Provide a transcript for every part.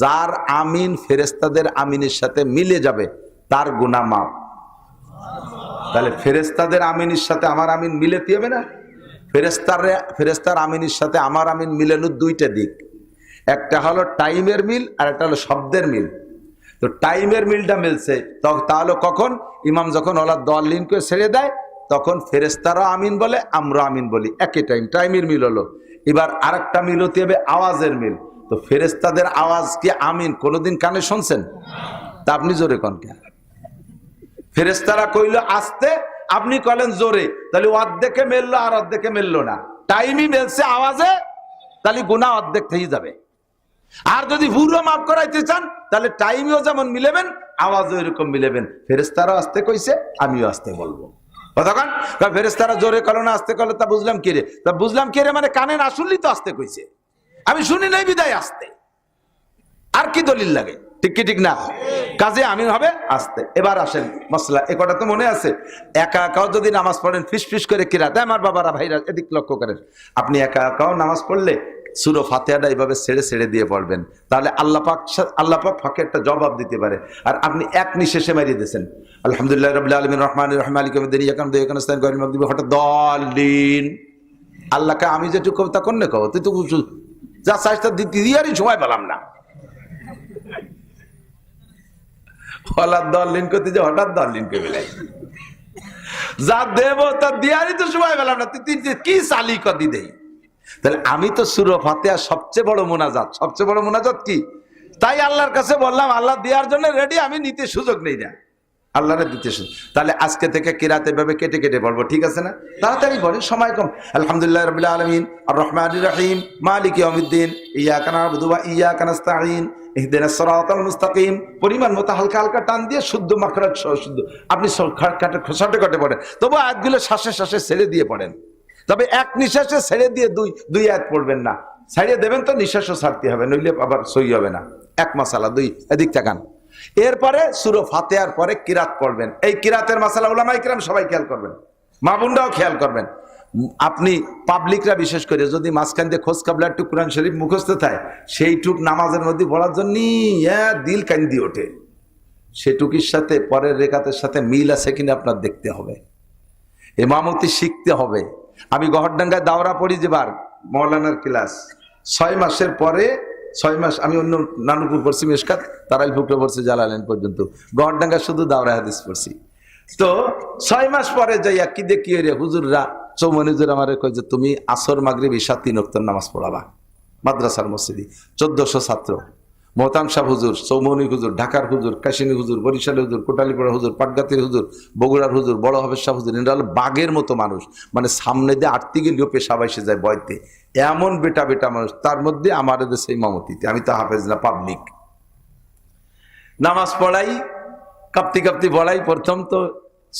যার আমিন ফেরেস্তাদের আমিনের সাথে মিলে যাবে, তার গুণা মাপ তাহলে ফেরেস্তাদের আমিনের সাথে আমার আমিন মিলেতে হবে না? ফেরেস্তার ফেরেস্তার আমিনের সাথে আমার আমিন মিলানোর দুইটা দিক। একটা হলো টাইমের মিল, আর একটা হলো শব্দের মিল। তো টাইমের মিলটা মিলছে তাহলে কখন? ইমাম যখন ওলা দল লিনকে ছেড়ে দেয়, তখন ফেরেস্তারও আমিন বলে আমরা আমিন বলি। একই টাইম টাইমের মিল হলো। এবার আরেকটা মিল হতে হবে আওয়াজের মিল। তো ফেরেস্তাদের আওয়াজ কি আমিন? কোনোদিন কানে শুনছেন? তা আপনি জোরে কন কে? ফেরেস্তারা কইল, আসতে। আপনি কলেন জোরে। তাহলে অর্ধেকে মেললো আর অর্ধেকে মেললো না। টাইমই মেলছে আওয়াজে, তাহলে গুণা অর্ধেক থেকে যাবে। আর যদি পুরো মাফ করাইতে চান, তাহলে টাইমেও যেমন মিলেবেন, আওয়াজও এরকম মিলেবেন। ফেরেস্তারাও আসতে কইছে, আমিও আসতে বলব। কতক্ষণ ফেরেস্তারা জোরে কলো না, আসতে কলো তা বুঝলাম কে রে? তা বুঝলাম কে রে? মানে কানে না শুনলি তো আসতে কইছে। আমি শুনি নাই বিদায় আসতে। আর কি দলিল লাগে? ঠিক কি ঠিক না? কাজে আমি হবে, আসতে। এবার আসেন মশলা এ কটা তো মনে আছে? একা একাও যদি নামাজ পড়েন, ফিস ফিস করে কিরাতে আমার বাবারা, ভাইরা, এদিক লক্ষ্য করেন। আপনি একা একাও নামাজ পড়লে সুরো ফাতেহাটা এইভাবে ছেড়ে ছেড়ে দিয়ে পড়বেন। তাহলে আল্লাহ পাক ফাঁকে একটা জবাব দিতে পারে। আর আপনি এক নিঃশেষে মারিয়ে দিয়েছেন। আলহামদুলিল্লাহ রবিল্লা আলমিন রহমান রহমান আলী কবিদিন ইয়াকান দেয়াকান স্তান গরিম মকদিব হঠাৎ দলিন আল্লাহকে আমি যেটুকু কবিতা করলে কব? তুই তো যা চাইছ তা দিতে দিয়ারই সময় পেলাম না। হলার দল লিন করতে যে হঠাৎ দল লিন করে যা দেব তা দিয়ারই তো সময় পেলাম না। তুই কি চালি কদি দেই? তাহলে আমি তো সুর ফাতেহা সবচেয়ে বড় মোনাজাত। সবচেয়ে বড় মোনাজাত কি? তাই আল্লাহর কাছে বললাম, আল্লাহ দেওয়ার জন্য রেডি আমি নিতে সুযোগ নেই না। আল্লাহরে দিতে তাহলে আজকে থেকে কিরাতে ভাবে কেটে কেটে পড়ব ঠিক আছে না? তাড়াতাড়ি পড়ে সময় কম। আলহামদুলিল্লাহ রবিল্লা আলমিন আর রহমান রহিম, মালিক অমিদ্দিন ইয়া কানা বুধুবা ইয়া কানাস্তাহিন মুস্তাকিম। পরিমাণ মতো হালকা হালকা টান দিয়ে শুদ্ধ মাখরাজ শুদ্ধ। আপনি খসাটে কটে পড়েন। তবু আয়াতগুলো শ্বাসে শ্বাসে ছেড়ে দিয়ে পড়েন। তবে এক নিঃশ্বাসে ছেড়ে দিয়ে দুই দুই আয়াত পড়বেন না। ছাড়িয়ে দেবেন তো নিঃশ্বাসও ছাড়তে হবে, নইলে আবার সই হবে না। এক মাসালা, দুই। এদিক তাকান। এরপরে সুরো ফাতেহার পরে কিরাত পড়বেন। এই কিরাতের মাসালা ওলামাই কিরাম সবাই খেয়াল করবেন। মা বোনরাও খেয়াল করবেন। আপনি পাবলিকরা বিশেষ করে যদি মাঝখান দিয়ে খোঁজ কাবলা একটু কোরআন শরীফ মুখস্থ থাকে, সেইটুক নামাজের মধ্যে পড়ার জন্য দিল কান্দি ওঠে। সেটুকির সাথে পরের রেখাতের সাথে মিল আছে কিনা আপনার দেখতে হবে। এমামতি শিখতে হবে। আমি গহরডাঙ্গায় দাওরা পড়ি যেবার মৌলানার ক্লাস। ছয় মাসের পরে ছয় মাস আমি অন্য নানুপুর পড়ছি মেশকাত তারাই ফুকরে পড়ছি জালালেন পর্যন্ত। গহরডাঙ্গা শুধু দাওরা হাদিস পড়ছি। তো ছয় মাস পরে যাইয়া কি দেখি রে হুজুররা চৌমনিজুর আমার কয় যে, তুমি আসর মাগরে ঈশা তিন অক্তর নামাজ পড়াবা। মাদ্রাসার মসজিদি। চোদ্দশো ছাত্র। মোহতাম হুজুর চৌমনি হুজুর, ঢাকার হুজুর, কাশিনী হুজুর, বরিশালের হুজুর কোটালীপাড়া হুজুর, পাটগাতির হুজুর, বগুড়ার হুজুর, বড় হবের শাহ হুজুর এরা হলো বাঘের মতো মানুষ। মানে সামনে দিয়ে আটতে গেলেও পেশাব এসে যায় বয়তে। এমন বেটা বেটা মানুষ, তার মধ্যে আমার দেশে ইমামতিতে আমি তো হাফেজ না পাবলিক নামাজ পড়াই, কাঁপতি কাঁপতি পড়াই প্রথম তো,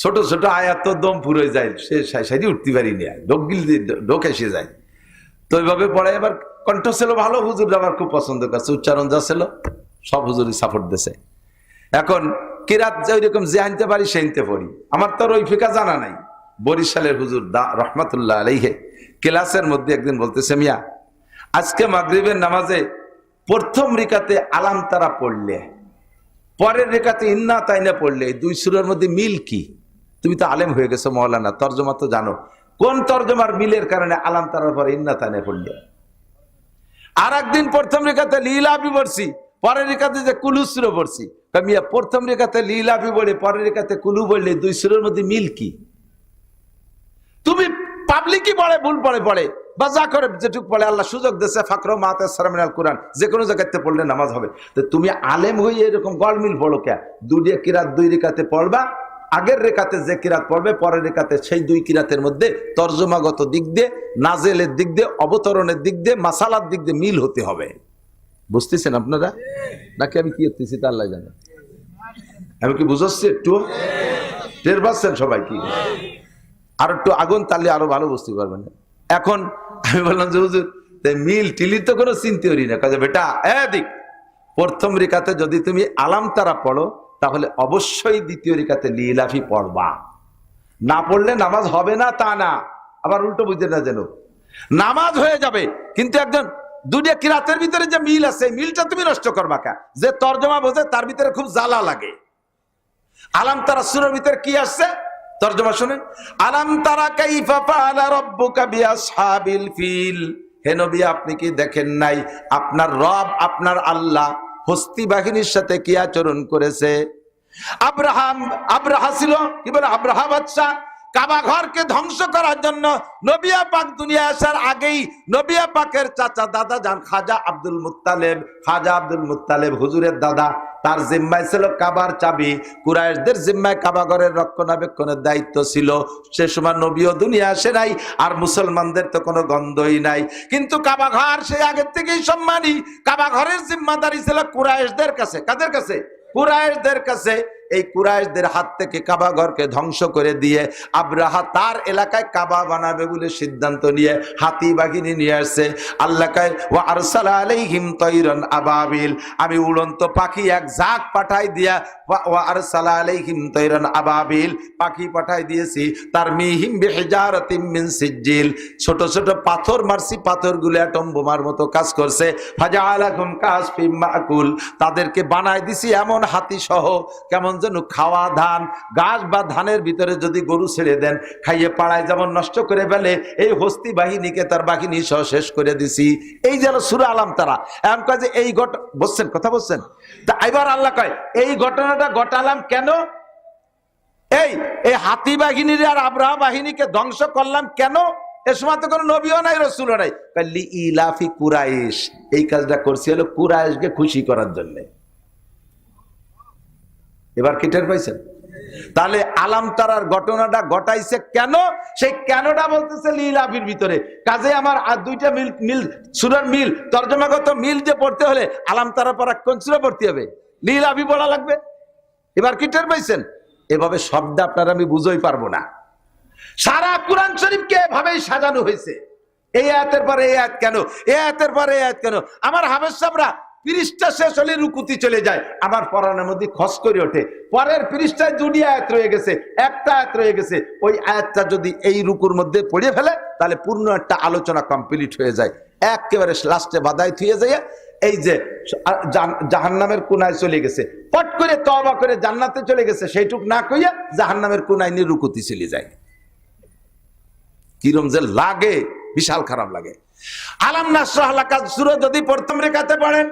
ছোট ছোট আয়াত দম পুরো যায়, সে সাইডে উঠতে পারি না। ঢোক গিল ঢোক এসে যায়। তো ওইভাবে পড়াই এবার কণ্ঠ ছিল ভালো, হুজুর আমার খুব পছন্দ করছে, উচ্চারণ যা ছিল, সব হুজুরই সাপোর্ট দিছে। এখন কিরাত যে ওইরকম যে আনতে পারি সে আনতে পড়ি। আমার তো আর ওই ফিকা জানা নাই। বরিশালের হুজুর দা রহমাতুল্লাহ আলাইহে ক্লাসের মধ্যে একদিন বলতেছে, মিয়া, আজকে মাগরিবের নামাজে প্রথম রিকাতে আলাম তারা পড়লে, পরের রেখাতে ইন্না তাইনা পড়লে দুই সুরের মধ্যে মিল কি? তুমি তো আলেম হয়ে গেছো মৌলানা, তর্জমা তো জানো। কোন তর্জমার মিলের কারণে আলাম তারার পরে ইন্না তাইনা পড়লে? আর একদিন প্রথম রেখাতে লীলাপি পড়ছি, পরের রেখাতে যে কুলু সুর পড়ছি। মিয়া, প্রথম রেখাতে লীলাপি বলে, পরের রেখাতে কুলু বললে দুই সুরের মধ্যে মিল কি? তুমি পাবলিকই পড়ে ভুল পড়ে পড়ে বা যা করে যেটুক পড়ে আল্লাহ সুযোগ দিয়েছে, ফাকর মাতে সারামিনাল কোরআন। যে কোনো জায়গাতে পড়লে নামাজ হবে। তো তুমি আলেম হয়ে এরকম গড়মিল পড়ো কে? দুই কিরাত দুই রেখাতে পড়বা আগের রেখাতে যে কিরাত পড়বে, পরের রেখাতে সেই দুই কিরাতের মধ্যে তর্জমাগত দিক দিয়ে, নাজেলের দিক দিয়ে, অবতরণের দিক দিয়ে, মাসালার দিক দিয়ে মিল হতে হবে। বুঝতেছেন আপনারা? নাকি আমি কি করতেছি তা আল্লাহ জানে। আমি কি বুঝাচ্ছি একটু? টের পাচ্ছেন সবাই কি? আর একটু আগুন তাহলে আরও ভালো বুঝতে পারবেন। এখন আমি বললাম যে, হুজুর মিল টিলি তো কোনো চিনতে করি না। কাজে বেটা, এদিক, প্রথম রেখাতে যদি তুমি আলাম তারা পড়ো তাহলে অবশ্যই দ্বিতীয় রেখাতে লিলাফি পড়বা। না পড়লে নামাজ হবে না, তা না। আবার উল্টো বুঝতে না যেন নামাজ হয়ে যাবে, কিন্তু একজন দুনিয়া কিরাতের ভিতরে যে মিল আছে, মিলটা তুমি নষ্ট করবা কা? যে তর্জমা বোঝে, তার ভিতরে খুব জ্বালা লাগে। আলাম তারা সুরের ভিতরে কি আসছে? তর্জমা শুনেন। আলাম তারা কাইফা ফাআলা রাব্বুকা ফিল। হে নবী, আপনি কি দেখেন নাই? আপনার রব, আপনার আল্লাহ হস্তি বাহিনীর সাথে কি আচরণ করেছে? আব্রাহাম আব্রাহা ছিল? কি বলে আব্রাহা বাদশা কাবা ঘরকে ধ্বংস করার জন্য নবিয়া পাক দুনিয়া আসার আগেই নবিয়া পাকের চাচা দাদা যান খাজা আব্দুল মুত্তালেব, খাজা আব্দুল মুত্তালেব হুজুরের দাদা। তার জিম্মায় ছিল কাবার চাবি। কুরাইশদের জিম্মায় কাবা ঘরের রক্ষণাবেক্ষণের দায়িত্ব ছিল। সে সময় নবীও দুনিয়া আসে নাই, আর মুসলমানদের তো কোনো গন্ধই নাই। কিন্তু কাবা ঘর সে আগের থেকেই সম্মানী। কাবা ঘরের জিম্মাদারি ছিল কুরাইশদের কাছে। কাদের কাছে? কুরাইশদের কাছে। এই কুরাইশদের হাত থেকে কাবা ঘরকে ধ্বংস করে দিয়ে আব্রাহা তার এলাকায় কাবা বানাবে বলে সিদ্ধান্ত নিয়ে হাতি বাহিনী নিয়ে আসছে। আল্লাহ কয় ও আরসালা আলাইহিম আবাবিল। আমি উড়ন্ত পাখি এক ঝাঁক পাঠাই দিয়া ও আরসালা আলাইহিম তৈরন আবাবিল। পাখি পাঠাই দিয়েছি তার মিহিম বিহিজারাতিম মিন সিজ্জিল। ছোট ছোট পাথর মারছি, পাথরগুলো অ্যাটম বোমার মতো কাজ করছে। ফাজা আলাকুম কাসফিম মাকুল। তাদেরকে বানাই দিছি এমন হাতি সহ কেমন যেন খাওয়া ধান, গাছ বা ধানের ভিতরে যদি গরু ছেড়ে দেন, খাইয়ে পাড়ায় যেমন নষ্ট করে ফেলে, এই হস্তি বাহিনীকে তার বাহিনী সহ শেষ করে দিছি। এই যেন সুরা আলাম তারা। এমন যে এই ঘট বলছেন কথা বলছেন? তা এবার আল্লাহ কয়, এই ঘটনাটা ঘটালাম কেন? এই এই হাতি বাহিনীর আর আব্রাহা বাহিনীকে ধ্বংস করলাম কেন? এ সময় তো কোনো নবীও নাই, রসুলও নাই। ইলাফি কুরাইশ। এই কাজটা করছি হলো কুরাইশকে খুশি করার জন্য। এবার কি টের পাইছেন? তাহলে আলাম তারার ঘটনাটা ঘটাইছে কেন? সেই কেনটা বলতেছে লীলাফির ভিতরে। কাজে আমার আর দুইটা মিল মিল, সুরার মিল, তর্জমাগত মিল যে পড়তে হলে আলাম তারা পর কোন সুরা পড়তে হবে। লীলাফি পড়া লাগবে। এবার কি টের পাইছেন? এভাবে শব্দ আপনারা আমি বুঝোই পারব না। সারা কোরআন শরীফকে এভাবেই সাজানো হয়েছে। এই আয়াতের পরে এই আয়াত কেন? এই আয়াতের পরে এই আয়াত কেন? আমার হাবেজ সাবরা পৃষ্ঠা শেষ হলে রুকুতি চলে যায়, আবার পড়ানোর মধ্যে খস করে ওঠে। পরের পৃষ্ঠায় দুটি আয়াত রয়ে গেছে, একটা আয়াত রয়ে গেছে। ওই আয়াতটা যদি এই রুকুর মধ্যে পড়ে ফেলে, তাহলে পূর্ণ একটা আলোচনা কমপ্লিট হয়ে যায়। একেবারে লাস্টে বাধাই থুয়ে যায় এই যে জাহান্নামের কোনায় চলে গেছে। পট করে তবা করে জান্নাতে চলে গেছে, সেইটুক না কইয়া জাহান্নামের কোনায় নিয়ে রুকুতি চলে যায়। কিরম যে লাগে, বিশাল খারাপ লাগে। আলাম নাসরাহ সুরো যদি প্রথম রেখাতে পড়েন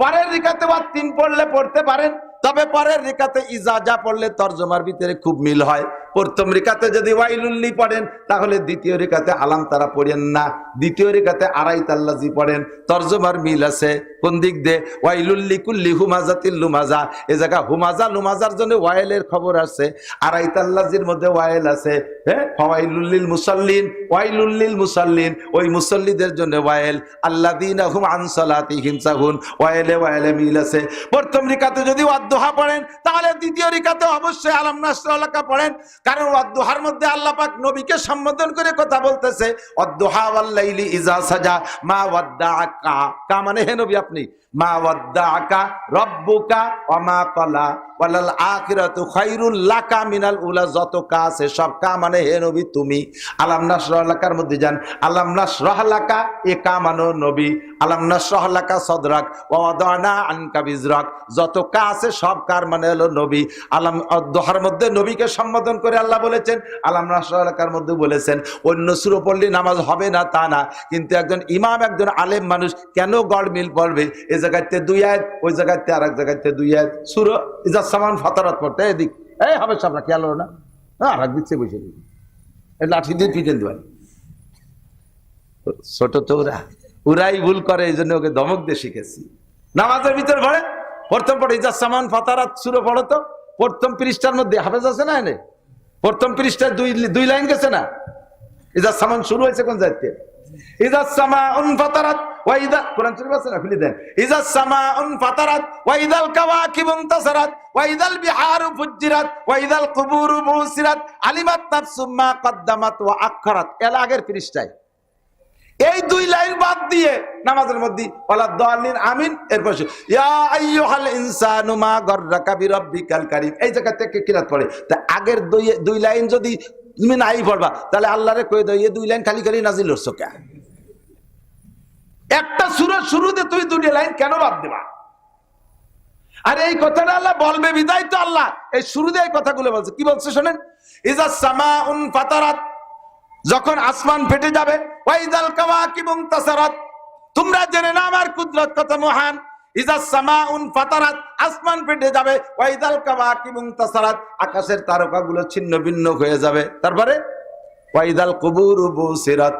পরের রিকাতে বা তিন পড়লে পড়তে পারেন, তবে পরের রিকাতে ইজাজা পড়লে তর্জমার ভিতরে খুব মিল হয়। প্রথম রেখাতে যদি ওয়াইলুল্লি পড়েন, তাহলে দ্বিতীয় রেখাতে আলাম তারা পড়েন না। দ্বিতীয় রেখাতে আড়াই তাল্লাজি পড়েন। তর্জমার মিল আছে কোন দিক দিয়ে? ওয়াইলুল্লি কুল্লি হুমাজা তিল্লু মাজা এ জায়গা হুমাজা, লুমাজার জন্য ওয়াইলের খবর আছে। আড়াই তাল্লাজির মধ্যে ওয়াইল আছে। হ্যাঁ ওয়াইলুল্লিল মুসাল্লিন ওয়াইলুল্লিল মুসাল্লিন। ওই মুসল্লিদের জন্য ওয়াইল। আল্লাহ দিন হুম আনসালাতি হিংসাহুন ওয়াইলে ওয়াইলে মিল আছে। প্রথম রেখাতে যদি ওয়াদ্দোহা পড়েন, তাহলে দ্বিতীয় রেখাতে অবশ্যই আলাম নাসরাল্লাহ পড়েন। কারণ অদ্দোহার মধ্যে আল্লাহ পাক নবীকে সম্বোধন করে কথা বলতেছে, অদ্দোহা ওয়াল্লাইলি ইজা সাজা মা ওয়াদ্দা কা মানে হে নবী আপনি যত সব কা মানে মধ্যে আছে সব কার মানে হলো নবী। আলাম দোহার মধ্যে নবীকে সম্বোধন করে আল্লাহ বলেছেন, আলাম লাকার মধ্যে বলেছেন, অন্য সুরো পড়লে নামাজ হবে না তা না, কিন্তু একজন ইমাম, একজন আলেম মানুষ কেন গড় মিল পড়বে জায়গাতে দুই আয়াত, ওই জায়গাতে জায়গাতে দুই আয়াত। সুরো সামান ফাতারাত পড়তে, এদিক। এই হবে সামনে খেয়াল হলো না। আর এক দিচ্ছে বসে লাঠি দিয়ে পিটেন ছোট তো ওরা ওরাই ভুল করে, এই জন্য ওকে ধমক দিয়ে শিখেছি। নামাজের ভিতরে ঘরে প্রথম পড়ে ইজা সামান ফাতারাত, সুরো পড়ো তো। প্রথম পৃষ্ঠার মধ্যে হাফেজ আছে না এনে? প্রথম পৃষ্ঠায় দুই দুই লাইন গেছে না? ইজা সামান শুরু হয়েছে কোন জায়গাতে? ইজা সামা ওয়াইদা, কোরআন শরীফ আছে না? খুলে দেন। ইজা ফাতারাত, ওয়াইদাল ওয়াইদাল বিহারু ফুজ্জিরাত, ওয়াইদাল কুবুরু বুসিরাত আলিমাত নাফসুম মা কদ্দামাত ওয়া এর আগের এই দুই লাইন বাদ দিয়ে নামাজের মধ্যে ওয়ালা দাল্লিন, আমিন, এরপর ইয়া আইয়ুহাল ইনসানু মা গাররাকা বিরাব্বিকাল কারীম। এই জায়গা থেকে কিরাত পড়ে। তা আগের দুই দুই লাইন যদি তুমি নাই পড়বা, তাহলে আল্লাহরে কই দাও, এই দুই লাইন খালি খালি নাজিল হচ্ছে কে একটা সুরের শুরুতে তুই দুটি লাইন কেন বাদ দেবা? আর এই কথাটা আল্লাহ বলবে, বিদায় তো আল্লাহ। এই শুরুতে এই কথাগুলো বলছে। কি বলছে শোনেন? যখন আসমান ফেটে যাবে তোমরা জেনে না আমার কুদরত কত মহান। সামা উন ফাতারাত, আসমান ফেটে যাবে তাসারাত। আকাশের তারকাগুলো ছিন্ন ভিন্ন হয়ে যাবে। তারপরে ওয়াইদাল কুবুর বুসিরাত।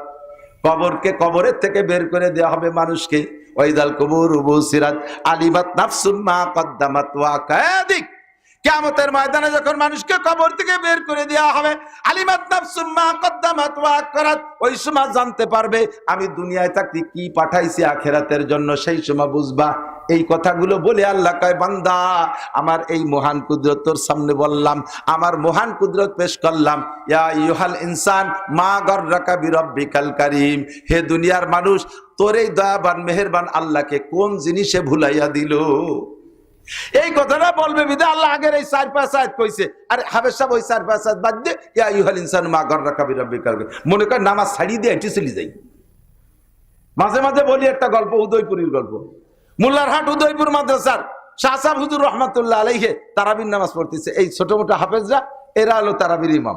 কবরকে কবরের থেকে বের করে দেওয়া হবে মানুষকে। ওয়াইদাল কুবুর বুসিরাত আলিমাত নাফসুম মা কদ্দামাত ওয়া কায়াদিক। কিয়ামতের ময়দানে যখন মানুষকে কবর থেকে বের করে দেওয়া হবে ওই সময় জানতে পারবে, আমি দুনিয়ায় থাকতে কি পাঠাইছি আখেরাতের জন্য, সেই সময় বুঝবা। এই কথাগুলো বলে আল্লাহ কয়, বান্দা, আমার এই মহান কুদরত তোর সামনে বললাম, আমার মহান কুদরত পেশ করলাম। ইয়া ইনসান, মা গর্রাকা বিরব্বিকাল কারীম। হে দুনিয়ার মানুষ, তোর এই দয়াবান, মেহেরবান আল্লাহকে কোন জিনিসে ভুলাইয়া দিল? এই কথাটা বলবে বিদে, আল্লাহ আগের এই চার পাঁচ আয়াত কইছে। আর হাবের সাহেব, ওই চার পাঁচ আয়াত বাদ দিয়ে ইয়া ইউহাল ইনসান মা গর্রাকা বিরব্বিকাল কারীম মনে কর নামাজ ছাড়িয়ে দিয়ে এটি চলে যাই। মাঝে মাঝে বলি একটা গল্প, উদয়পুরীর গল্প। মোল্লারহাট উদয়পুর মাদ্রাসার শাহসাব হুজুর রহমতুল্লাহ আলাইহে তারাবির নামাজ পড়তেছে। এই ছোট মোটো হাফেজরা, এরা হলো তারাবির ইমাম।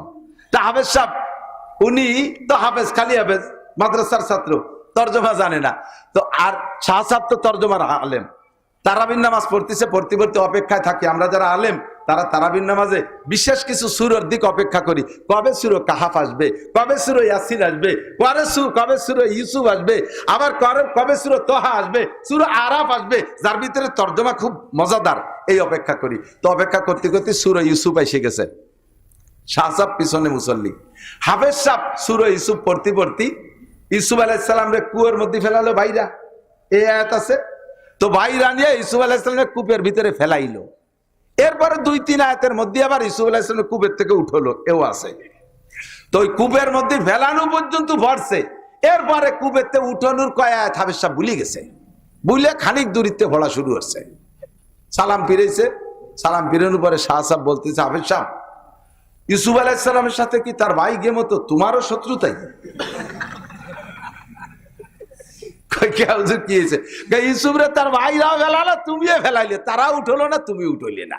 তা হাফেজ সাহেব, উনি তো হাফেজ, খালি হাফেজ, মাদ্রাসার ছাত্র, তর্জমা জানে না। তো আর শাহ সাহেব তো তর্জমার আলেম। তারাবির নামাজ পড়তেছে, পড়তে পড়তে অপেক্ষায় থাকি। আমরা যারা আলেম, তারা তারাবিন নামাজে বিশেষ কিছু সুরের দিক অপেক্ষা করি। কবে সুর কাহাফ আসবে, কবে সুর ইয়াসিন আসবে, কবে সুর কবে সুর ইউসুফ আসবে, আবার কবে- সুর তোহা আসবে, সুর আরাফ আসবে, যার ভিতরে তর্জমা খুব মজাদার, এই অপেক্ষা করি। তো অপেক্ষা করতে করতে সুর ইউসুফ এসে গেছে। শাহসাব পিছনে মুসল্লি। হাফেজ সাহ সুর ইউসুফ পড়তে পড়তে ইউসুফ আলাইসালাম রে কুয়োর মধ্যে ফেলালো, ভাইরা, এই আয়াত আছে? তো ভাইরা নিয়ে ইউসুফ আলাইসালামের কূপের ভিতরে ফেলাইলো। এরপরে দুই, তিন আয়াতের মধ্যে আবার ইসুফ আলাহিসামের কূপের থেকে উঠল, এও আছে। তো ওই কূপের মধ্যে ফেলানো পর্যন্ত ভরছে। এরপরে থেকে উঠানোর কয় আয়াত হাফেজ সাহেব ভুলে গেছে। বুঝলে খানিক দূরিতে ভরা শুরু হচ্ছে। সালাম ফিরেছে, সালাম ফিরানোর পরে শাহ সাহেব বলতেছে, হাফেজ সাহেব, ইউসুফ আলাহিসাল্লামের সাথে কি তার ভাই গে মতো তোমারও শত্রুতাই তার উঠল না তুমি উঠলে না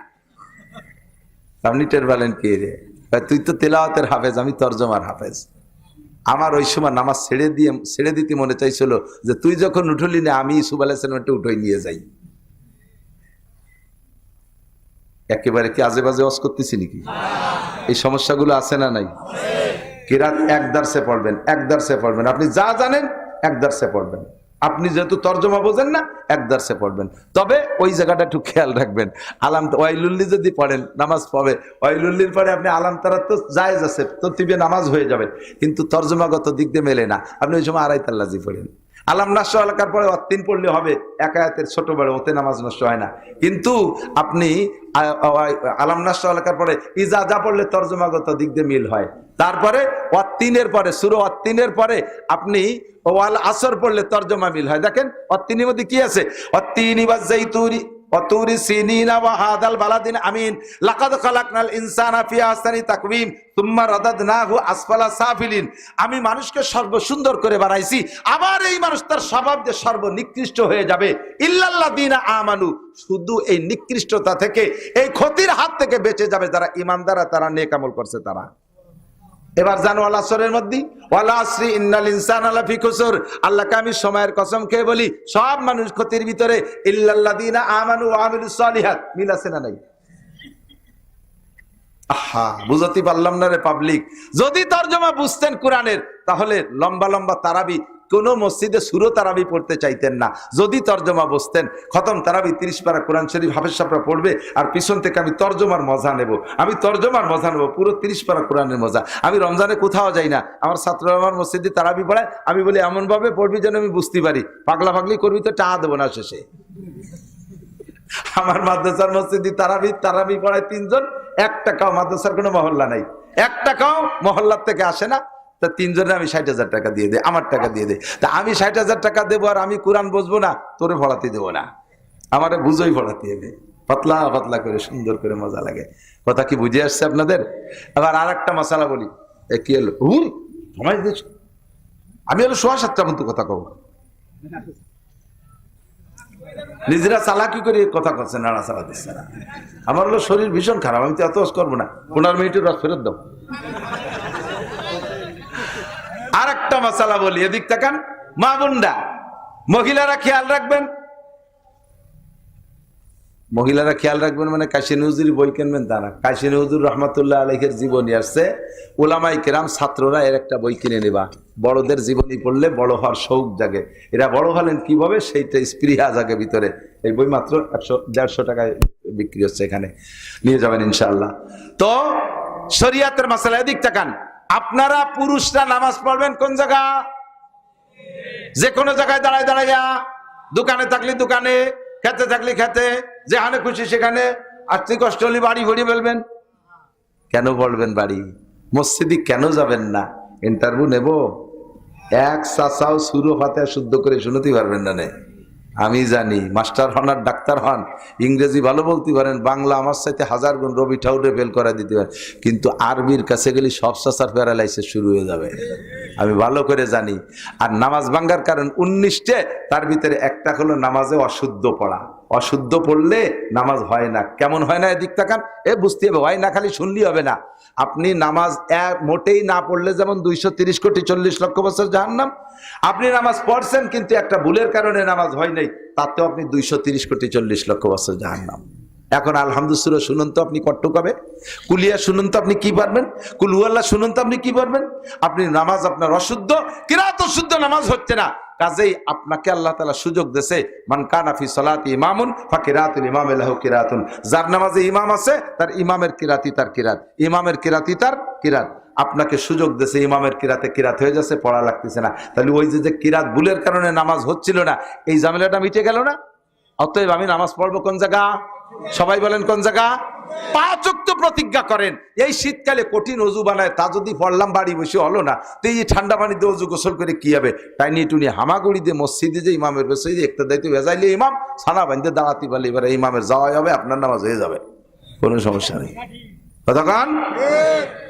আপনি টের কি রে? তুই তো হাফেজ, আমি তর্জমার হাফেজ। আমার ওই সময় ছেড়ে দিয়ে, ছেড়ে দিতে মনে চাইছিল যে, তুই যখন উঠলি না, আমি ইসুফ আলাইসালামটা উঠোই নিয়ে যাই। একেবারে কি আজে বাজে অস করতেছি নাকি? এই সমস্যাগুলো আছে না নাই? কিরাত এক দার্সে পড়বেন, এক দার্সে পড়বেন। আপনি যা জানেন, এক দার্সে পড়বেন। আপনি যেহেতু তর্জমা বোঝেন না, এক দার্সে পড়বেন। তবে ওই জায়গাটা একটু খেয়াল রাখবেন। আলাম ওয়াইলুল্লি যদি পড়েন, নামাজ পড়বে ওয়াইলুল্লির পরে আপনি আলাম তারা তো জায়েজ আছে তো তিবে নামাজ হয়ে যাবে। কিন্তু তর্জমাগত দিক দিয়ে মেলে না। আপনি ওই সময় আড়াই তাল্লাজি পড়েন। আলাম নাশ এলাকার পরে অত্তিন পড়লে হবে। একায়াতের ছোট বড় ওতে নামাজ নষ্ট হয় না। কিন্তু আপনি আলাম নাশ এলাকার পরে ইজা যা পড়লে তর্জমাগত দিক দিয়ে মিল হয়। তারপরে অত্তিনের পরে, সুরো অত্তিনের পরে আপনি ওয়াল আসর পড়লে তর্জমা মিল হয়। দেখেন অত্তিনের মধ্যে কি আছে? অত্তিনি বা সাফিলিন। আমি মানুষকে সর্বসুন্দর করে বানাইছি, আবার এই মানুষ তার স্বভাব যে সর্বনিকৃষ্ট হয়ে যাবে। ইল্লাল্লাযিনা আমানু, শুধু এই নিকৃষ্টতা থেকে, এই ক্ষতির হাত থেকে বেঁচে যাবে যারা ইমানদারা তারা নেক আমল করছে তারা। এবার জানো আল্লাহরের মধ্যে, ওয়ালা শ্রী সময়ের বলি, সব মানুষ ক্ষতির ভিতরে বুঝতে পারলাম না রে পাবলিক যদি তর্জমা বুঝতেন কোরআনের, তাহলে লম্বা লম্বা তারাবি কোন মসজিদে সুরো তারাবি পড়তে চাইতেন না। যদি তর্জমা বসতেন, খতম তারাবি তিরিশ পারা কোরআন শরীফ, হাফেজ সাপরা পড়বে, আর পিছন থেকে আমি তর্জমার মজা নেব। আমি তর্জমার মজা নেব, পুরো তিরিশ পারা কোরআনের মজা। আমি রমজানে কোথাও যাই না। আমার ছাত্র আমার মসজিদে তারাবি পড়ায়, আমি বলি, এমনভাবে পড়বি যেন আমি বুঝতে পারি। পাগলা পাগলি করবি তো টাকা দেবো না শেষে। আমার মাদ্রাসার মসজিদে তারাবি তারাবি পড়ায় তিনজন এক টাকাও মাদ্রাসার কোনো মহল্লা নাই। এক টাকাও মহল্লার থেকে আসে না। তা তিনজনে আমি ষাট হাজার টাকা দিয়ে দেয় আমার টাকা দিয়ে দেয় তা আমি ষাট হাজার টাকা দেবো আর আমি কোরআন বসবো না, তোরে ভরাতে দেবো না। আমারে বুঝোই ভরাতে হবে। পাতলা পাতলা করে, সুন্দর করে মজা লাগে। কথা কি বুঝে আসছে আপনাদের? আবার আর একটা মশালা বলি। কি হলো? হুম, সময় দিয়েছ। আমি হলো সোয়া সাতটা মতো কথা কব। নিজেরা চালাকি করে কথা করছে নাড়া চালা দিচ্ছে না। আমার হলো শরীর ভীষণ খারাপ, আমি তো এত করব না। পনেরো মিনিটের রস ফেরত দাও। আর একটা মশালা বলি, এদিক তাকান। মা বোনরা, মহিলারা খেয়াল রাখবেন। মহিলারা খেয়াল রাখবেন মানে কাশী নজুরি বই কিনবেন তা না। কাশী নজরুল রহমতুল্লাহ আলহের জীবনী আসছে। ওলামাই কেরাম, ছাত্ররা এর একটা বই কিনে নেবা। বড়দের জীবনী পড়লে বড় হওয়ার শৌক জাগে। এরা বড় হলেন কীভাবে? সেইটা স্পৃহা জাগে ভিতরে। এই বই মাত্র একশো, দেড়শো টাকায় বিক্রি হচ্ছে এখানে। নিয়ে যাবেন ইনশাল্লাহ তো শরিয়াতের মাসালা এদিক তাকান। আপনারা পুরুষরা নামাজ পড়বেন কোন জায়গা? যে কোনো জায়গায় দাঁড়ায় দাঁড়াইয়া, দোকানে থাকলে দোকানে, খেতে থাকলে খেতে, যেখানে খুশি সেখানে আর্থিক কষ্ট হলে বাড়ি ভরিয়ে ফেলবেন। কেন বলবেন বাড়ি? মসজিদে কেন যাবেন না? ইন্টারভিউ নেব? এক চাচাও সুরো ফাতে শুদ্ধ করে শুনতেই পারবেন না নে। আমি জানি, মাস্টার হন আর ডাক্তার হন, ইংরেজি ভালো বলতে পারেন, বাংলা আমার সাথে হাজার গুণ রবি ঠাউরে ফেল করা দিতে পারেন, কিন্তু আরবির কাছে গেলে সব সাসার প্যারালাইসিস শুরু হয়ে যাবে। আমি ভালো করে জানি। আর নামাজ ভাঙ্গার কারণ উনিশটে, তার ভিতরে একটা হলো নামাজে অশুদ্ধ পড়া। অশুদ্ধ পড়লে নামাজ হয় না। কেমন হয় না এদিক তাকান এ বুঝতে হবে হয় না খালি শুনলি হবে না। আপনি নামাজ মোটেই না পড়লে যেমন দুইশো তিরিশ কোটি চল্লিশ লক্ষ বছর জাহান্নাম। আপনি নামাজ পড়ছেন, কিন্তু একটা ভুলের কারণে নামাজ হয় নাই, তাতেও আপনি দুইশো তিরিশ কোটি চল্লিশ লক্ষ বছর জাহান্নাম। এখন আলহামদুসুরা শুনুন তো আপনি কট্ট কবে? কুলিয়া শুনুন তো আপনি কি পারবেন? কুলুয়াল্লাহ শুনুন তো আপনি কি পারবেন? আপনি নামাজ আপনার অশুদ্ধ, কিরাত শুদ্ধ নামাজ হচ্ছে না। কাজেই আপনাকে আল্লাহ তালা সুযোগ দেছে মান কানাফি সলাতি ইমামুন ফাকিরাতুন ইমাম এলাহ কিরাতুন। যার নামাজে ইমাম আছে, তার ইমামের কিরাতি তার কিরাত। ইমামের কিরাতি তার কিরাত। আপনাকে সুযোগ দেছে ইমামের কিরাতে কিরাত হয়ে যাচ্ছে, পড়া লাগতেছে না। তাহলে ওই যে যে কিরাত ভুলের কারণে নামাজ হচ্ছিল না, এই ঝামেলাটা মিটে গেল না? অতএব আমি নামাজ পড়ব কোন জায়গা? সবাই বলেন কোন জায়গা? পাঁচক্ত প্রতিজ্ঞা করেন। এই শীতকালে কঠিন অজু বানায়, তা যদি পড়লাম বাড়ি বসে হলো না, তো এই ঠান্ডা পানিতে অজু গোসল করে কি হবে? টাইনি টুনি হামাগুড়ি দিয়ে মসজিদে যে ইমামের বেশি একটা দায়িত্ব ভেজাইলে ইমাম সানা বান্ধে দাঁড়াতে পারলে এবারে ইমামের যাওয়াই হবে, আপনার নামাজ হয়ে যাবে। কোনো সমস্যা নেই।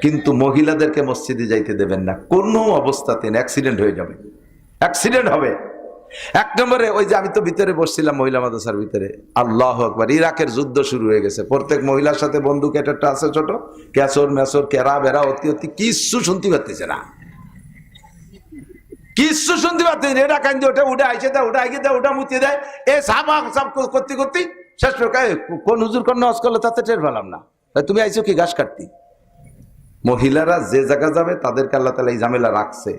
কিন্তু মহিলাদেরকে মসজিদে যাইতে দেবেন না। কোনো অবস্থাতে অ্যাক্সিডেন্ট হয়ে যাবে। অ্যাক্সিডেন্ট হবে। এক নম্বরে ওই যে আমি তো ভিতরে বসছিলাম মহিলা মাদ্রাসার ভিতরে। আল্লাহ আকবার, ইরাকের যুদ্ধ শুরু হয়ে গেছে। প্রত্যেক মহিলার সাথে বন্দুক একটা আছে ছোট। ক্যাসর মেসর কেরা বেড়া অতি অতি, কিচ্ছু শুনতে পারতেছে না। কিচ্ছু শুনতে পারতেছে না। এটা কান্দি, ওটা উঠে আইসে দেয় ওটা আইকে দেয় ওটা মুতিয়ে দেয়। এ সাপ সাপ করতে করতে শেষ কোন হুজুর কোন নজ করল তাতে টের পেলাম না। তুমি আইসো কি ঘাস কাটতি? মহিলারা যে জায়গা যাবে, তাদেরকে আল্লাহ তালা এই ঝামেলা রাখছে।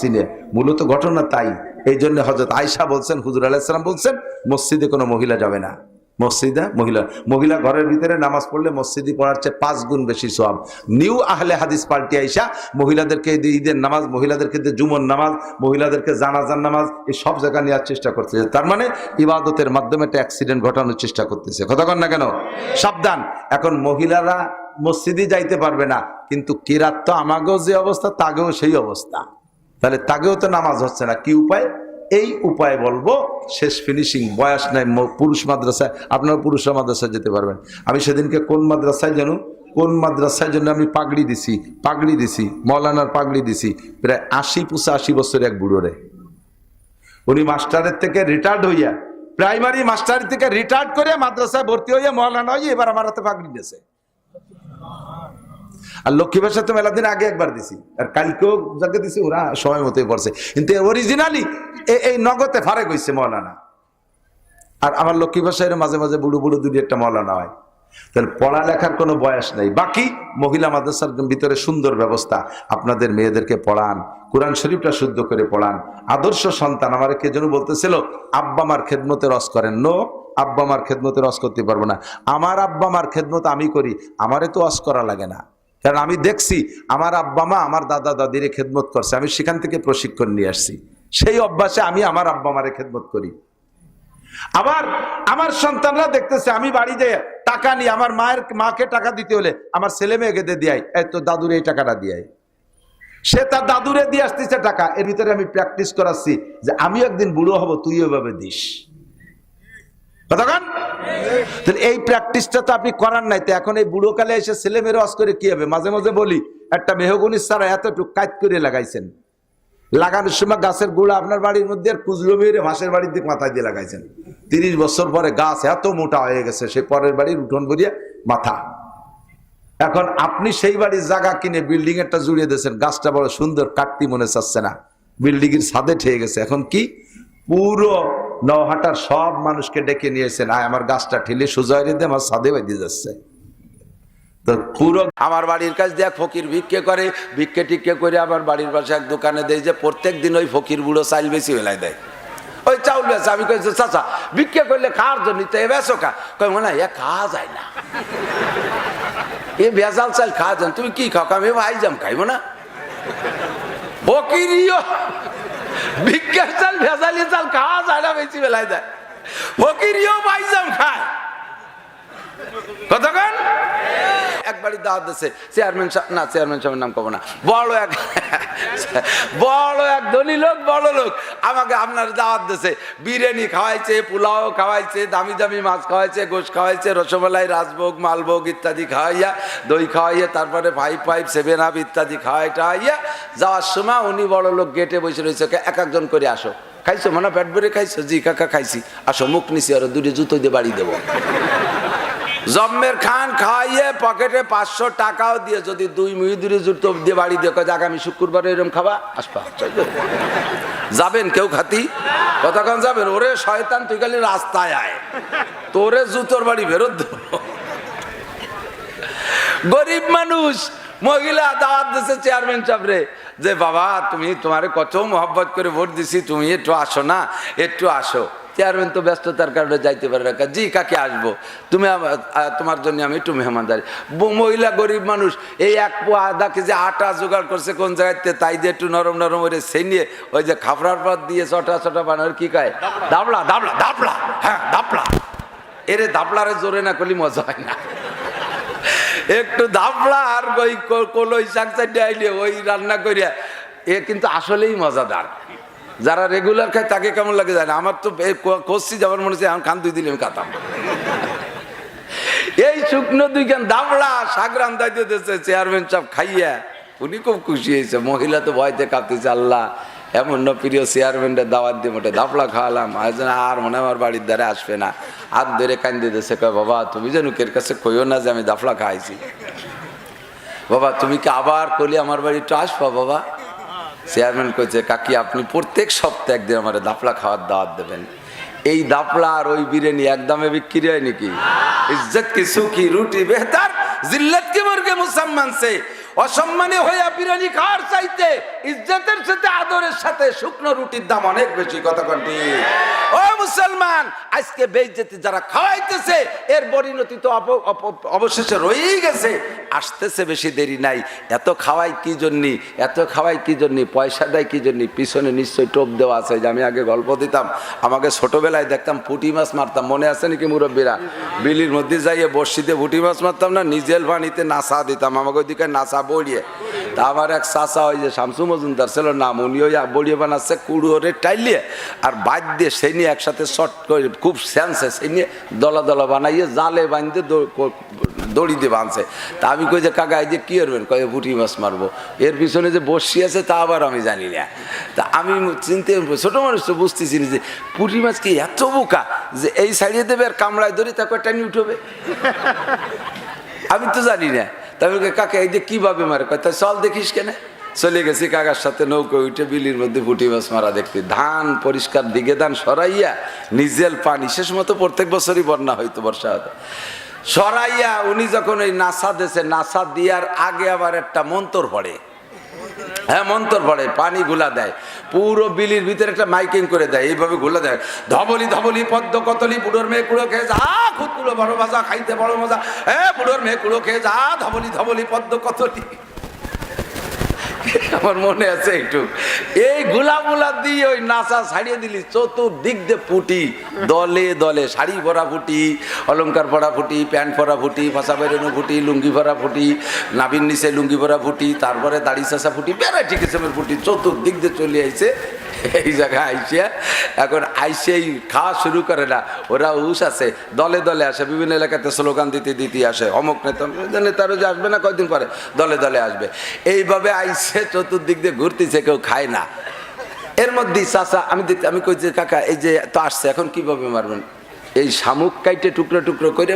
সিনে। মূলত ঘটনা তাই। এই জন্য হজরত আয়সা বলছেন, হুজুর আলাহিসাম বলছেন, মসজিদে কোনো মহিলা যাবে না। মসজিদে মহিলা মহিলা ঘরের ভিতরে নামাজ পড়লে মসজিদে পড়ার চেয়ে পাঁচ গুণ বেশি সব নিউ আহলে হাদিস পাল্টি আইসা মহিলাদেরকে ঈদের নামাজ, মহিলাদেরকে জুমন নামাজ, মহিলাদেরকে জানাজার নামাজ, এই সব জায়গা নেওয়ার চেষ্টা করতেছে। তার মানে ইবাদতের মাধ্যমে একটা অ্যাক্সিডেন্ট ঘটানোর চেষ্টা করতেছে। কথা কন না কেন? সাবধান। এখন মহিলারা মসজিদে যাইতে পারবে না, কিন্তু কিরাত তো আমাকেও যে অবস্থা তাগেও সেই অবস্থা। তাহলে তাকেও তো নামাজ হচ্ছে না। কি উপায়? এই উপায় বলব, শেষ ফিনিশিং বয়স নাই পুরুষ মাদ্রাসায়, আপনারা পুরুষ মাদ্রাসায় যেতে পারবেন। আমি সেদিনকে কোন মাদ্রাসায় জানো? কোন মাদ্রাসায় জন্য আমি পাগড়ি দিছি পাগড়ি দিছি, মৌলানার পাগড়ি দিছি, প্রায় আশি পঁচাশি বছর এক বুড়োরে উনি মাস্টারের থেকে রিটায়ার্ড হইয়া প্রাইমারি মাস্টার থেকে রিটায়ার্ড করে মাদ্রাসায় ভর্তি হইয়া মৌলানা হইয়া এবার আমার হাতে পাগড়ি দিয়েছে। আর লক্ষ্মী ভাষা তো মেলা দিন আগে একবার দিছি। আর কালকেও যাকে দিছি, ওরা সময় মতোই পড়ছে। কিন্তু অরিজিনালি এই নগদে ফারেক হয়েছে মৌলানা। আর আমার লক্ষ্মী ভাষায় মাঝে মাঝে বুড়ো বুড়ো দুটি একটা মৌলানা হয়। তাহলে পড়ালেখার কোনো বয়স নেই। বাকি মহিলা মাদ্রাসার ভিতরে সুন্দর ব্যবস্থা। আপনাদের মেয়েদেরকে পড়ান, কোরআন শরীফটা শুদ্ধ করে পড়ান। আদর্শ সন্তান আমার কে যেন বলতেছিল, আব্বা মার খেদমতে রস করেন। নো, আব্বা মার খেদমতে রস করতে পারব না। আমার আব্বা মার খেদমত আমি করি। আমারে তো রস করা লাগে না। কারণ আমি দেখছি আমার আব্বা মা, আমার দাদা দাদিরে খেদমত করছে। আমি সেখান থেকে প্রশিক্ষণ নিয়ে আসছি। সেই অভ্যাসে আমি আমার আব্বা মারে খেদমত করি। আবার আমার সন্তানরা দেখতেছে, আমি বাড়ি বাড়িতে টাকা নিয়ে আমার মায়ের, মাকে টাকা দিতে হলে আমার ছেলে মেয়েকে দিয়ে এই তো দাদুর এই টাকাটা দিয়াই। সে তার দাদুরে দিয়ে আসতেছে টাকা। এর ভিতরে আমি প্র্যাকটিস করাচ্ছি যে আমি একদিন বুড়ো হব তুই ওইভাবে দিস। কতক্ষণ তাহলে এই প্র্যাকটিসটা তো আপনি করার নাই, তো এখন এই বুড়ো কালে এসে ছেলে মেয়ের অস করে কি হবে? মাঝে মাঝে বলি, একটা মেহগুনির সারা এতটুকু কাজ করে লাগাইছেন। লাগানোর সময় গাছের গোড়া আপনার বাড়ির মধ্যে আর কুজলো মেরে ভাসের বাড়ির দিকে মাথায় দিয়ে লাগাইছেন। তিরিশ বছর পরে গাছ এত মোটা হয়ে গেছে, সে পরের বাড়ির উঠোন বলিয়া মাথা। এখন আপনি সেই বাড়ির জায়গা কিনে বিল্ডিং একটা জুড়িয়ে দিয়েছেন, গাছটা বড় সুন্দর, কাটতি মনে চাচ্ছে না। বিল্ডিং এর ছাদে ঠেয়ে গেছে। এখন কি? পুরো নহাটার সব মানুষকে ডেকে নিয়েছেন, আয়, আমার গাছটা ঠেলে সোজা দিয়ে আমার ছাদে বাইতে যাচ্ছে। তো পুরো আমার বাড়ির কাছ দেখ, ফকির ভিক্ষে করে, ভিক্ষে টিক্ষে করে আমার বাড়ির পাশে এক দোকানে দেয় যে প্রত্যেক দিন ওই ফকির বুড়ো চাইল বেশি বেলায় দেয়। ওই চাউল বেছে আমি কইছি চাচা, ভিক্ষে করলে কার জন্য? তো এ বেছো কা? কই, মনে এ খাওয়া যায় না। এ বেজাল চাল খাওয়া যান তুমি কি খাও? আমি ভাই জাম খাইব না? ফকিরিও ভিক্ষার চাল ভেজালি চাল খাওয়া যায় না বেশি বেলায় যায় ফকিরিও পাইজাম খায়। কতক্ষণ? একবারই দাওয়াত দিচ্ছে চেয়ারম্যান সাহেব না, চেয়ারম্যান সাহেবের নাম কব না। বড় এক বড় এক ধনী লোক, বড় লোক। আমাকে আপনার দাওয়াত দিচ্ছে বিরিয়ানি খাওয়াইছে, পোলাও খাওয়াইছে, দামি দামি মাছ খাওয়াইছে, গোশ খাওয়াইছে, রসমালাই, রাজভোগ, মালভোগ ইত্যাদি খাওয়াইয়া, দই খাওয়াইয়া, তারপরে ফাইভ ফাইভ সেভেন আপ ইত্যাদি খাওয়াই টাওয়াইয়া যাওয়ার সময় উনি বড় লোক গেটে বসে রয়েছে। "কে এক একজন করে আসো। খাইছো? মানে পেট ভরে খাইছো? জি, কাকা, খাইছি। আসো, মুখ নিছি আর দুটি জুতো দিয়ে বাড়ি দেবো। জম্মের খান খাইয়ে পকেটে পাঁচশো টাকাও দিয়ে যদি দুই মিহিদুরি জুতো দিয়ে বাড়ি দিয়ে কয়, আগামী শুক্রবার এরকম খাবা আসবা। যাবেন কেউ খাতি? কতক্ষণ যাবেন? ওরে শয়তান তুই খালি রাস্তায় আয়। তোরে জুতোর বাড়ি ফেরত গরিব মানুষ মহিলা দাওয়াত দিছে চেয়ারম্যান সাহেবরে যে বাবা তুমি তোমারে কত মহব্বত করে ভোট দিছি তুমি একটু আসো না একটু আসো। চেয়ারম্যান তো ব্যস্ততার কারণে যাইতে পারে না। জি কাকে আসব? তুমি তোমার জন্য আমি একটু মেহমানদারি। মহিলা গরিব মানুষ এই এক পোয়া আধা কেজি আটা জোগাড় করছে কোন জায়গাতে? তাই যে একটু নরম নরম করে সেই নিয়ে ওই যে খাফরার পর দিয়ে চটা চটা বানার কি কয়? দাবলা। দাবলা দাবলা হ্যাঁ দাবলা। এরে দাবলারে জোরে না করলে মজা হয় না। একটু দাবলা আর ওই কলই শাক চারটে আইলে ওই রান্না করিয়া এ কিন্তু আসলেই মজাদার। যারা রেগুলার খায় তাকে কেমন লাগে জানে আমার তো কষছি যাবার মনে হচ্ছে খান দুই দিলে আমি কাতাম এই শুকনো দুই খান দাবলা শাক রান্দাইতে দিতেছে চেয়ারম্যান সব খাইয়া। উনি খুব খুশি হয়েছে, মহিলা তো ভয়তে কাঁপতেছে আল্লাহ, এমন না প্রিয় চেয়ারম্যানটা দাওয়াত দিয়ে মোটে দাপলা খাওয়ালাম। আর মনে আমার বাড়ির দ্বারে আসবে না। হাত ধরে কান্দি দিতেছে কয়, বাবা, তুমি যেন কের কাছে কইও না যে আমি দাফলা খাইছি? বাবা, তুমি কি আবার কলি আমার বাড়ি একটু আসবা, বাবা? চেয়ারম্যান কইছে, কাকি, আপনি প্রত্যেক সপ্তাহে একদিন আমার দাপলা খাওয়ার দাওয়াত দেবেন। এই দাপলা আর ওই বিরিয়ানি একদমে বিক্রি হয় নাকি? ইজ্জত কি সুখী, রুটি বেহতার, জিল্লত কি মুসলমান সে অসম্মানে হইয়া বিরিয়ানি খাওয়ার চাইতে ইজ্জতের সাথে আদরের সাথে শুকনো রুটির দাম অনেক বেশি, কথা কন্টি ও মুসলমান, আজকে বেইজ্জতি যারা খাওয়াইতেছে, এর পরিণতি তো অবশেষে রয়েই গেছে। আসতেছে বেশি দেরি নাই। এত খাওয়াই কি জন্যি? এত খাওয়াই কি জন্যি? পয়সা দেয় কি জন্যি? পিছনে নিশ্চয়ই টোপ দেওয়া আছে, যে আমি আগে গল্প দিতাম। আমাকে ছোটবেলায় দেখতাম পুঁটি মাছ মারতাম, মনে আছে নাকি মুরব্বীরা? বিলির মধ্যে যাইয়ে বর্ষিতে পুঁটি মাছ মারতাম না, নিজের পানিতে নাসা দিতাম। আমাকে ওইদিকে নাসা বড়িয়ে তা আমার এক চাচা ওই যে শামসু মজুমদার ছিল নাম, উনি ওই বড়িয়ে বানাচ্ছে, কুড়ুরে টাইলিয়ে। আর বাদ দিয়ে সেই নিয়ে একসাথে শর্ট করে, খুব স্যান্সে সেই নিয়ে দলা দলা বানাইয়ে জালে বাঁধতে দড়ি দিয়ে বাঁধছে। তা আমি কই যে, কাকা, এই যে কী করবেন? কয়ে পুঁটি মাছ মারবো। এর পিছনে যে বসি আছে, তা আবার আমি জানি না। তা আমি চিনতে ছোট মানুষ তো বুঝতেছি যে, পুঁটি মাছ কি এত বোকা যে এই সাইডে দেবে আর কামড়ায় ধরি তারপর টানি উঠবে? আমি তো জানি না। তবে কাকা, এই যে কীভাবে মারে? তা চল দেখিস কেনে? চলে গেছি কাকার সাথে নৌকো উঠে বিলির মধ্যে বুটি মাছ মারা দেখতে। ধান পরিষ্কার দিকে ধান সরাইয়া নিজেল পানি, শেষ মতো প্রত্যেক বছরই বন্যা হইতো বর্ষা হতো। সরাইয়া উনি যখন ওই নাসা দেশে, নাসা দিয়ার আগে আবার একটা মন্তর পড়ে। হ্যাঁ মন্তর পড়ে, পানি গুলা দেয়। পুরো বিলির ভিতরে একটা মাইকিং করে দেয়, এইভাবে গুলা দেয়। ধবলি ধবলি, পদ্ম কতলি বুড়োর মেয়ে কুড়ো খেয়ে যা খুদ বড় মজা খাইতে বড় মজা। হ্যাঁ বুড়োর মেয়ে কুড়ো খেয়ে যা, ধবলি ধবলি, পদ্ম কতলি আমার মনে আছে একটু। এই গুলা দিয়ে ওই নাচা ছাড়িয়ে দিলি, চতুর্দিক দিয়ে ফুটি, দলে দলে, শাড়ি ভরা ফুটি, অলংকার ভরা ফুটি, প্যান্ট ভরা ফুটি ফাঁসা বেরোনো ফুটি, লুঙ্গি ভরা ফুটি নাবিন নিচে লুঙ্গি ভরা ফুটি, তারপরে দাড়ি চাষা ফুটি, ভ্যারাইটি কিসমের ফুটি, চতুর্দিক দিয়ে চলে আইছে এই জায়গায় আইসে এখন আইসেই খাওয়া শুরু করে না। ওরা উস আছে, দলে দলে আসে, বিভিন্ন এলাকাতে স্লোগান দিতে দিতে আসে, অমুক নেতা নেতারও যে আসবে না, কয়দিন পরে দলে দলে আসবে। এইভাবে আইসে চতুর্দিক দিয়ে ঘুরতেছে, কেউ খায় না। এর মধ্যেই, চাচা, আমি দেখতে, আমি কই যে কাকা, এই যে তো আসছে, এখন কীভাবে মারবেন? এই শামুক কাইটে টুকরো টুকরো করে